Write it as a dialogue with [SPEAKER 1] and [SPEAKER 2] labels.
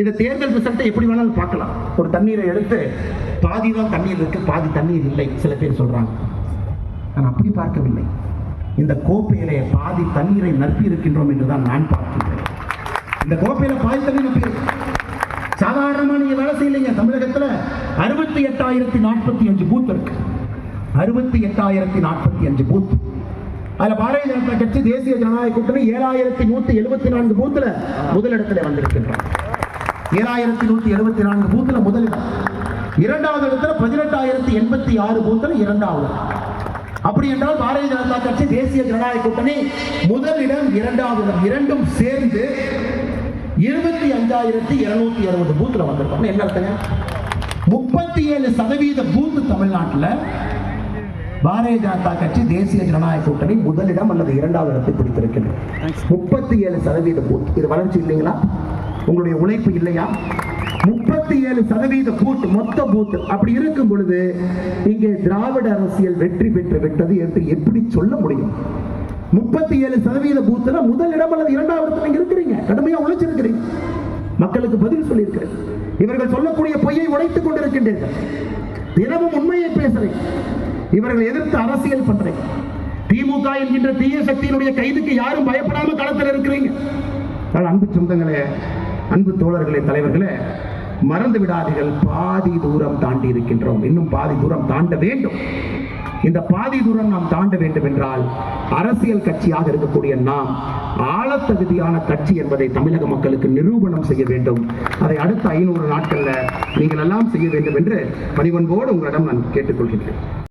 [SPEAKER 1] இந்த தேர்தல் ரிசல்ட்டை எப்படி வேணாலும் பார்க்கலாம். ஒரு தண்ணீரை எடுத்து பாதி தான் தண்ணீர் இருக்கு பாதி தண்ணீர் இல்லை சில பேர் சொல்றாங்க. நான் அப்படி பார்க்கவில்லை. இந்த கோப்பையிலே பாதி தண்ணீரை நற்பி இருக்கின்றோம் என்றுதான் நான் பார்க்கின்றேன். இந்த கோப்பையில பாதி தண்ணீர் நற்பி சாதாரணமா நீங்க வேலை செய்யலைங்க. தமிழகத்துல அறுபத்தி எட்டாயிரத்தி நாற்பத்தி அஞ்சு பூத் இருக்கு. அறுபத்தி எட்டாயிரத்தி நாற்பத்தி அஞ்சு பூத். அதுல பாரதிய ஜனதா கட்சி தேசிய ஜனநாயக கூட்டணி ஏழாயிரத்தி நூத்தி எழுபத்தி நான்கு பூத்துல முதலிடத்துல வந்திருக்கின்றோம் ஏழாயிரத்தி நூத்தி எழுபத்தி நான்கு பூத்துல முதலிடம். இரண்டாவது இடத்துல பதினெட்டாயிரத்தி எண்பத்தி ஆறு பூத்துல இரண்டாவது. அப்படி என்றால் பாரதிய ஜனதா கட்சி தேசிய ஜனநாயக கூட்டணி முதலிடம் இரண்டாவது இடம். இரண்டும் சேர்ந்து இருபத்தி அஞ்சாயிரத்தி இருநூத்தி அறுபது பூத்துல வந்திருக்கோம் என்ன அர்த்தங்க? முப்பத்தி ஏழு சதவீத பூத்து தமிழ்நாட்டில் பாரதிய ஜனதா கட்சி தேசிய ஜனநாயக கூட்டணி முதலிடம் அல்லது இரண்டாவது இடத்தை பிடித்திருக்கின்றது முப்பத்தி ஏழு சதவீத பூத் இது வளர்ச்சி இல்லைங்களா? உங்களுடைய உழைப்பு இல்லையா? முப்பத்தி ஏழு சதவீத பூத்து மொத்த பூத் அப்படி இருக்கும் பொழுது இங்கே திராவிட அரசியல் வெற்றி பெற்று விட்டது என்று எப்படி சொல்ல முடியும்? முப்பத்தி ஏழு சதவீத பூத்துல முதல் இடம் அல்லது இரண்டாவது இடத்துல நீங்க இருக்கிறீங்க. கடுமையா உழைச்சிருக்கிறீங்க. மக்களுக்கு பதில் சொல்லியிருக்கிறேன். இவர்கள் சொல்லக்கூடிய பொய்யை உடைத்துக் கொண்டிருக்கின்றீர்கள். தினமும் உண்மையை பேசுறேன். இவர்கள் எதிர்த்து அரசியல் பண்றேன். திமுக என்கின்ற தீய சக்தியினுடைய கைதுக்கு யாரும் பயப்படாம களத்தில் இருக்கிறீங்க. அன்பு சொந்தங்களே அன்பு தோழர்களே தலைவர்களே மறந்து விடாதீர்கள். பாதி தூரம் தாண்டி இருக்கின்றோம். இன்னும் பாதி தூரம் தாண்ட வேண்டும். இந்த பாதி தூரம் நாம் தாண்ட வேண்டும் என்றால் அரசியல் கட்சியாக இருக்கக்கூடிய நாம் ஆழத்தகுதியான கட்சி என்பதை தமிழக மக்களுக்கு நிரூபணம் செய்ய வேண்டும். அதை அடுத்த ஐநூறு நாட்களில் நீங்கள் எல்லாம் செய்ய வேண்டும் என்று பணிவன்போடு உங்களிடம் நான் கேட்டுக்கொள்கின்றேன்.